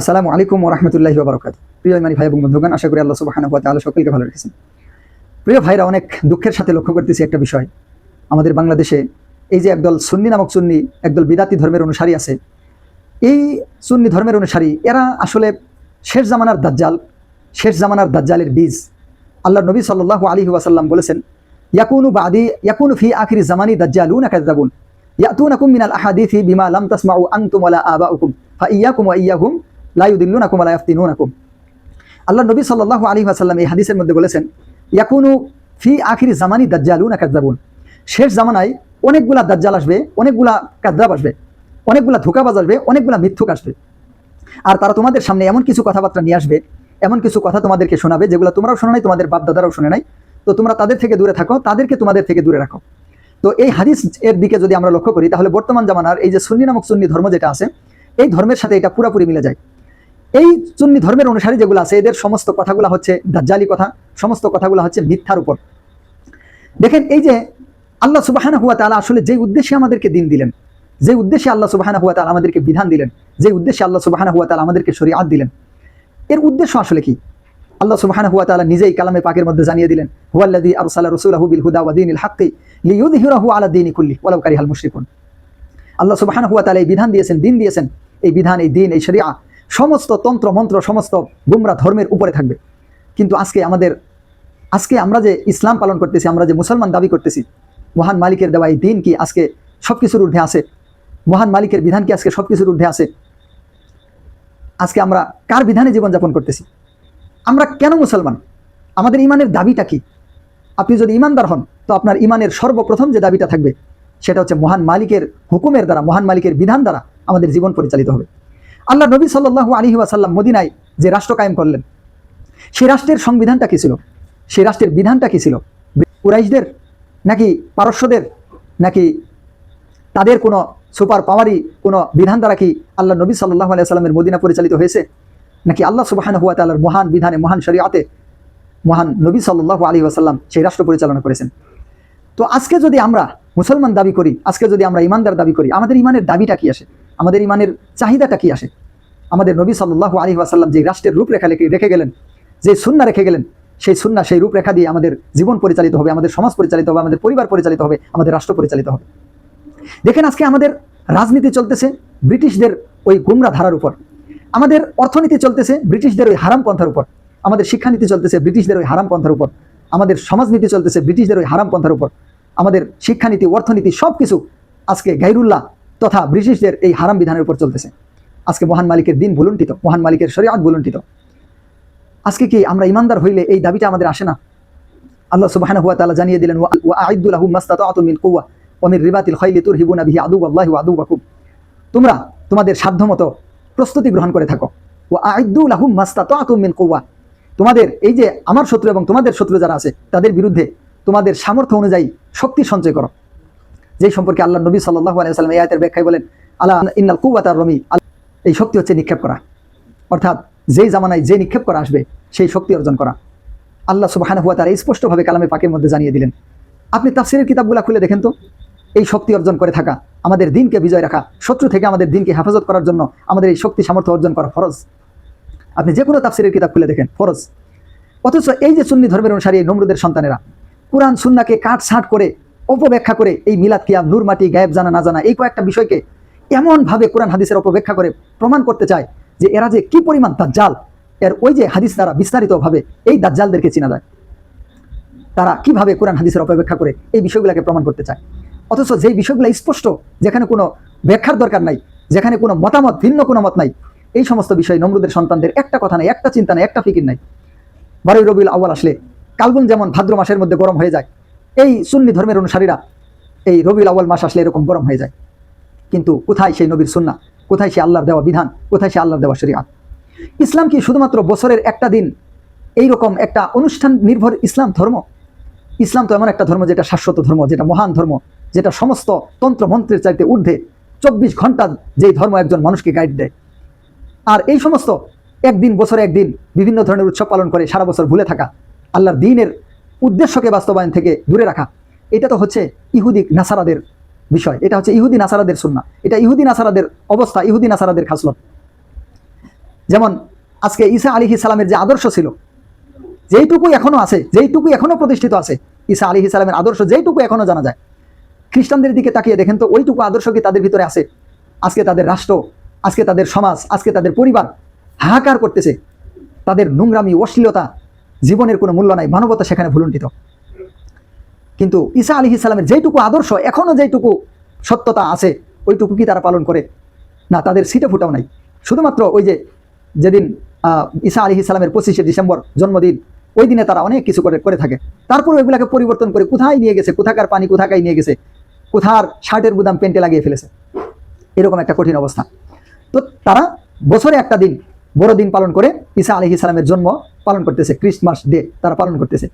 আসসালামু আলাইকুম রহমতুল্লাহি বারকাত প্রিয় ইমানি ভাই এবং বন্ধুগণ, আশা করি আল্লাহ সুবাহানা হাত আল্লাহ সকলকে ভালো রেখেছেন। প্রিয় ভাইরা, অনেক দুঃখের সাথে লক্ষ্য করতেছি একটা বিষয়। আমাদের বাংলাদেশে এই যে একদল সুন্নি নামক সুন্নি, একদল বিদাতি ধর্মের অনুসারী আছে। এই সুন্নি ধর্মের অনুসারী, এরা আসলে শেষ জামানার দাজ্জাল, শেষ জামানার দাজ্জালের বীজ। আল্লাহ নবী সাল্লাহ আলী ওয়াসাল্লাম বলেছেন, ইয়াকুনু বাদি, ইয়াকুনু ফি আখিরি জামানি দাজ্জালুন কাযাবুন ইয়াতুনাকুম মিনাল আহাদিথি বিমা লাম তাসমাউ আনতুম ওয়ালা আবাউকুম। ফাইয়াকুম ওয়া ইয়াহুম লা ইউদিল্লুনাকুম ওয়া লা আল্লাহ নবী সাল্লাল্লাহু আলাইহি ওয়াসাল্লাম এই হাদিসের মধ্যে বলেছেন, ইয়াকুনু ফি আখিরি জামানি দাজ্জালুন কাযাবুন শেষ জামানায় অনেকগুলা দাজ্জাল আসবে, অনেকগুলা কাদ্দাব আসবে, অনেকগুলা ধোকাবাজ আসবে, অনেকগুলা মিথ্যুক আসবে। আর তারা তোমাদের সামনে এমন কিছু কথাবার্তা নিয়ে আসবে, এমন কিছু কথা তোমাদেরকে শোনাবে যেগুলো তোমরাও শোনো নাই, তোমাদের বাপ দাদারাও শোনে নাই। তো তোমরা তাদের থেকে দূরে থাকো, তাদেরকে তোমাদের থেকে দূরে রাখো। তো এই হাদিস এর দিকে যদি আমরা লক্ষ্য করি, তাহলে বর্তমান জামানার এই যে সুন্নি নামক সুন্নি ধর্ম যেটা আছে, এই ধর্মের সাথে এটা পুরোপুরি মিলে যায়। এই সুন্নি ধর্মের অনুসারী যেগুলো আছে, এদের সমস্ত কথাগুলো হচ্ছে দাজ্জালি কথা, সমস্ত কথাগুলো হচ্ছে মিথ্যার উপর। দেখেন, এই যে আল্লাহ সুবাহানা হুয়া তালা আসলে যে উদ্দেশ্যে আমাদেরকে দিন দিলেন যে উদ্দেশ্যে আল্লাহ সুবাহানা হুয়া তালা আমাদেরকে বিধান দিলেন যে উদ্দেশ্যে আল্লাহ সুবাহানা হুয়া তালা আমাদেরকে শরীআত দিলেন, এর উদ্দেশ্য আসলে কি? আল্লাহ সুবহানাহু ওয়া তাআলা নিজেই কালামে পাকের মধ্যে জানিয়ে দিলেন, হুয়াল্লাযী আরসালা রাসূলাহু বিল হুদা ওয়া দীনিল হাক্কি লিইয়ুযহিরাহু আলা দীনি কুল্লি ওয়ালাউ কারিহাল মুশরিকুন। আল্লাহ সুবহানাহু ওয়া তাআলা এই বিধান দিয়েছেন, দিন দিয়েছেন, এই বিধান, এই দিন, এই শরিয়া সমস্ত তন্ত্র, মন্ত্র, সমস্ত গুমরা ধর্মের উপরে থাকবে। কিন্তু আজকে আমাদের, আজকে আমরা যে ইসলাম পালন করতেছি, আমরা যে মুসলমান দাবি করতেছি, মহান মালিকের দেওয়া এই দিন কি আজকে সবকিছুর ঊর্ধ্বে আছে? মহান মালিকের বিধান কি আজকে সবকিছুর ঊর্ধ্বে আছে? আজকে আমরা কার বিধানে জীবনযাপন করতেছি? আমরা কেন মুসলমান? আমাদের ইমানের দাবিটা কি? আপনি যদি ইমানদার হন, তো আপনার ইমানের সর্বপ্রথম যে দাবিটা থাকবে, সেটা হচ্ছে মহান মালিকের হুকুমের দ্বারা, মহান মালিকের বিধান দ্বারা আমাদের জীবন পরিচালিত হবে। আল্লাহ নবী সাল্লাহ আলী ওয়াসাল্লাম মদিনায় যে রাষ্ট্র কায়েম করলেন সেই রাষ্ট্রের সংবিধানটা কী ছিল? সেই রাষ্ট্রের বিধানটা কী ছিল? কুরাইশদের নাকি পারস্যদের নাকি তাদের কোনো সুপার পাওয়ারই কোনো বিধান দ্বারা কি আল্লাহ নবী সাল্লাহ আলিয়া সাল্লামের মদিনা পরিচালিত হয়েছে? নাকি আল্লাহ সুবাহান হুয়া তাল্লার মহান বিধানে, মহান শরীয়তে মহান নবী সাল্লাহ আলী ওয়াসাল্লাম সেই রাষ্ট্র পরিচালনা করেছেন? তো আজকে যদি আমরা মুসলমান দাবি করি, আজকে যদি আমরা ইমানদার দাবি করি, আমাদের ইমানের দাবিটা কি আসে? আমাদের ইমানের চাহিদাটা কি আসে? আমাদের নবী সাল্লাহ আলী ওয়াসাল্লাম যে রাষ্ট্রের রূপরেখা রেখে রেখে গেলেন, যে সুন্না রেখে গেলেন, সেই সুন্না, সেই রূপরেখা দিয়ে আমাদের জীবন পরিচালিত হবে, আমাদের সমাজ পরিচালিত হবে, আমাদের পরিবার পরিচালিত হবে, আমাদের রাষ্ট্র পরিচালিত হবে। দেখেন আজকে আমাদের রাজনীতি চলতেছে ব্রিটিশদের ওই গুমরা ধারার উপর। আমাদের অর্থনীতি চলতেছে ব্রিটিশদের ওই হারাম পন্থার উপর। আমাদের শিক্ষানীতি চলতেছে ব্রিটিশদের ওই হারাম পন্থার উপর। আমাদের সমাজনীতি চলতেছে ব্রিটিশদের ওই হারাম পন্থার উপর। আমাদের শিক্ষানীতি, অর্থনীতি সব কিছু আজকে গাইরুল্লাহ তথা ব্রিটিশদের এই হারাম বিধানের উপর চলতেছে। আজকে মহান মালিকের দিন ভুলুণ্ঠিত, মহান মালিকের শরীয়ত ভুলুণ্ঠিত। আজকে কি আমরা ইমানদার হইলে এই দাবিটা আমাদের আসে না? আল্লাহ সুবাহ হুয়া তাআলা জানিয়ে দিলেন মিন রিবাতিল খাইলি তুরহিবুনা বিহি আদুওয়াল্লাহি ওয়া আদুওয়াকুম। তোমরা তোমাদের সাধ্যমতো প্রস্তুতি গ্রহণ করে থাকো। ও আইদুল আহুম মাস্তা তো আতুমিন কৌয়া তোমাদের এই যে আমার শত্রু এবং তোমাদের শত্রু যারা আছে, তাদের বিরুদ্ধে তোমাদের সামর্থ্য অনুযায়ী শক্তি সঞ্চয় করো। যেই সম্পর্কে আল্লাহ নবী সাল্লাহ আলাইসাল্লাম এই আয়তের ব্যাখ্যায় বলেন আল্লাহ ইন্নাল কুয়াতার রমি এই শক্তি হচ্ছে নিক্ষেপ করা। অর্থাৎ যেই জামানায় যে নিক্ষেপ করা আসবে, সেই শক্তি অর্জন করা। আল্লাহ সুবাহান হুয়া তারা স্পষ্টভাবে কালামে পাকের মধ্যে জানিয়ে দিলেন, আপনি তাফসিরের কিতাবগুলো খুলে দেখেন তো? এই শক্তি অর্জন করে থাকা, আমাদের দিনকে বিজয় রাখা, শত্রু থেকে আমাদের দিনকে হেফাজত করার জন্য আমাদের এই শক্তি সামর্থ্য অর্জন করা ফরজ। আপনি যে কোনো তাফসিরের কিতাব খুলে দেখেন, ফরজ। অথচ এই যে সুন্নি ধর্মের অনুসারী এই নমরুদের সন্তানেরা, কোরআন, সুন্নাকে কাট ছাট করে, অপব্যাখ্যা করে এই মিলাদ কিয়াম, নূর মাটি, গায়েব জানা, না জানা, এই কয়েকটা বিষয়কে এমনভাবে কোরআন হাদিসের অপব্যাখ্যা করে প্রমাণ করতে চায় যে এরা যে কি পরিমাণ দাজ্জাল, এর ওই যে হাদিস দ্বারা বিস্তারিতভাবে এই দাজ্জালদেরকে চিনা যায়। তারা কীভাবে কোরআন হাদিসের অপব্যাখ্যা করে এই বিষয়গুলোকে প্রমাণ করতে চায়। অথচ যেই বিষয়গুলো স্পষ্ট, যেখানে কোনো ব্যাখ্যার দরকার নাই, যেখানে কোনো মতামত, ভিন্ন কোনো মত নাই, এই সমস্ত বিষয় নমরুদের সন্তানদের একটা কথা নাই, একটা চিন্তা নাই, একটা ফিকির নাই। বারোই রবিউল আউ্বাল আসলে কালগুন যেমন ভাদ্র মাসের মধ্যে গরম হয়ে যায়, এই সুন্নি ধর্মের অনুসারীরা এই রবিউল আউ্বাল মাস আসলে এরকম গরম হয়ে যায়। কিন্তু কোথায় সেই নবীর সুন্না কোথায় সে আল্লাহর দেওয়া বিধান? কোথায় সে আল্লাহর দেওয়া শরিয়াত? ইসলাম কি শুধুমাত্র বছরের একটা দিন এই রকম একটা অনুষ্ঠান নির্ভর ইসলাম ধর্ম? ইসলাম তো এমন একটা ধর্ম যেটা শাশ্বত ধর্ম, যেটা মহান ধর্ম, যেটা সমস্ত তন্ত্র মন্ত্রের চাইতে ঊর্ধ্বে চব্বিশ ঘণ্টা যেই ধর্ম একজন মানুষকে গাইড দেয়। আর এই সমস্ত একদিন বছরে একদিন বিভিন্ন ধরনের উৎসব পালন করে, সারা বছর ভুলে থাকা, আল্লাহর দিনের উদ্দেশ্যকে বাস্তবায়ন থেকে দূরে রাখা, এটা তো হচ্ছে ইহুদি, নাসারাদের বিষয়। এটা হচ্ছে ইহুদি নাসারাদের সুন্না এটা ইহুদি নাসারাদের অবস্থা ইহুদি নাসারাদের খাসলত। যেমন আজকে ঈসা আলী সালামের যে আদর্শ ছিল যেইটুকু এখনও আছে যেইটুকু এখনও প্রতিষ্ঠিত আছে, ঈসা আলী সালামের আদর্শ যেইটুকু এখনও জানা যায়। খ্রিস্টানদের দিকে তাকিয়ে দেখেন তো, ওইটুকু আদর্শ কি তাদের ভিতরে আছে? আজকে তাদের রাষ্ট্র, আজকে তাদের সমাজ, আজকে তাদের পরিবার হাহাকার করতেছে। তাদের নোংরামি, অশ্লীলতা জীবনের কোনো মূল্য নাই, মানবতা সেখানে ভুলুণ্ঠিত। কিন্তু ঈসা আলী ইসলামের যেইটুকু আদর্শ, এখনও যেইটুকু সত্যতা আছে, ওইটুকু কি তারা পালন করে? না, তাদের সিটে ফুটাও নাই। শুধুমাত্র ওই যে যেদিন ঈসা আলী ইসলামের পঁচিশে ডিসেম্বর জন্মদিন, ওই দিনে তারা অনেক কিছু করে করে থাকে। তারপর ওইগুলাকে পরিবর্তন করে কোথায় নিয়ে গেছে, কোথাকার পানি কোথাকায় নিয়ে গেছে, কোথার শার্টের গুদাম পেন্টে লাগিয়ে ফেলেছে, এরকম একটা কঠিন অবস্থা। তো তারা বছরে একটা দিন বড় দিন পালন করে ঈসা আলী ইসলামের জন্ম পালন করতেছে ক্রিসমাস ডে তারা পালন করতেছে।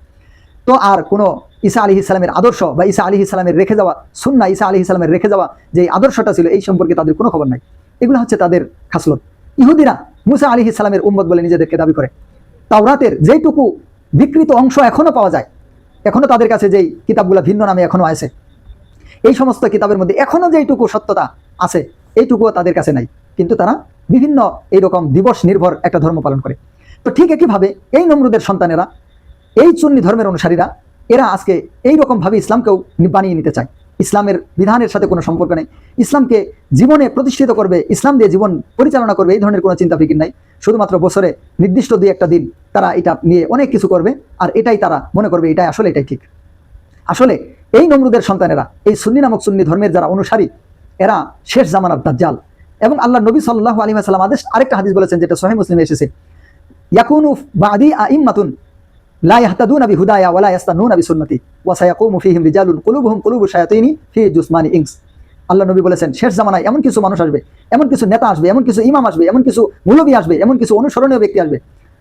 তো আর কোনো ঈসা আলী ইসলামের আদর্শ বা ঈসা আলী ইসলামের রেখে যাওয়া সুন্না ঈসা আলী ইসলামের রেখে যাওয়া যে আদর্শটা ছিল এই সম্পর্কে তাদের কোনো খবর নাই। এগুলো হচ্ছে তাদের খাসলত। ইহুদিরা মুসা আলী ইসলামের উম্মত বলে নিজেদেরকে দাবি করে। তাওরাতের যেইটুকু বিকৃত অংশ এখনও পাওয়া যায়, এখনও তাদের কাছে যেই কিতাবগুলো ভিন্ন নামে এখনও আছে, এই সমস্ত কিতাবের মধ্যে এখনও যেইটুকু সত্যতা আছে, এইটুকুও তাদের কাছে নাই। কিন্তু তারা বিভিন্ন এইরকম দিবস নির্ভর একটা ধর্ম পালন করে। তো ঠিক একইভাবে এই নমরুদের সন্তানেরা, এই চুন্নি ধর্মের অনুসারীরা এরা আজকে এই রকমভাবে ইসলামকেও বানিয়ে নিতে চায়। ইসলামের বিধানের সাথে কোনো সম্পর্ক নেই। ইসলামকে জীবনে প্রতিষ্ঠিত করবে, ইসলাম দিয়ে জীবন পরিচালনা করবে, এই ধরনের কোনো চিন্তা ফিকির নাই। শুধুমাত্র বছরে নির্দিষ্ট দুই একটা দিন তারা এটা নিয়ে অনেক কিছু করবে, আর এটাই তারা মনে করবে, এটাই আসলে এটাই ঠিক। আসলে এই নমরুদের সন্তানেরা, এই সুন্নি নামক সুন্নি ধর্মের যারা অনুসারী, এরা শেষ জামানার দাজ্জাল। এবং আল্লাহ নবী সাল্লাহ আলী সাল্লাম আদেশ আরেকটা হাদিস বলেছেন, যেটা সোহেব মুসলিমে এসেছে। ইয়াকুনু বাদি আইম্মাতুন আল্লাহ নবী বলেছেন, শেষ জামানায় এমন কিছু মানুষ আসবে, এমন কিছু নেতা আসবে, এমন কিছু ইমাম আসবে, এমন কিছু মুলবি আসবে, এমন কিছু অনুসরণীয় ব্যক্তি আসবে,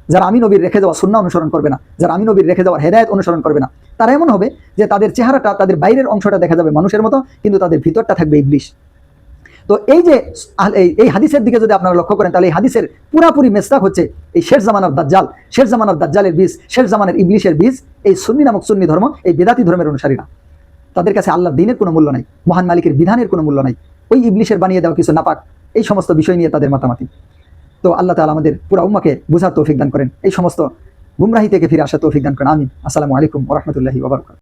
যারা আমি নবীর রেখে যাওয়া সুন্না অনুসরণ করবে না, যারা আমি নবীর রেখে যাওয়ার হেদায়ত অনুসরণ করবে না। তারা এমন হবে যে তাদের চেহারাটা, তাদের বাইরের অংশটা দেখা যাবে মানুষের মতো, কিন্তু তাদের ভিতরটা থাকবে ইবলিশ। তো এই যে এই- হাদিসের দিকে যদি আপনারা লক্ষ্য করেন, তাহলে এই হাদিসের পুরাপুরি মেসরাক হচ্ছে এই শেষ জামানার দাজ্জাল। শেষ জামানার দাজ্জালের বীজ, শেষ জামানের ইবলিশের বীজ, এই সুন্নি নামক সুন্নি ধর্ম, এই বেদাতি ধর্মের অনুসারীরা। তাদের কাছে আল্লাহর দিনের কোনো মূল্য নাই, মহান মালিকের বিধানের কোনো মূল্য নাই। ওই ইবলিশের বানিয়ে দেওয়া কিছু নাপাক, এই সমস্ত বিষয় নিয়ে তাদের মাতামাতি। তো আল্লাহ তাআলা আমাদের পুরা উম্মাকে বুঝার তৌফিক দান করেন। এই সমস্ত গুমরাহি থেকে ফিরে আসার তৌফিক দান করেন। আমিন। আসসালামু আলাইকুম ওরহমতুল্লাহি ওবরকাত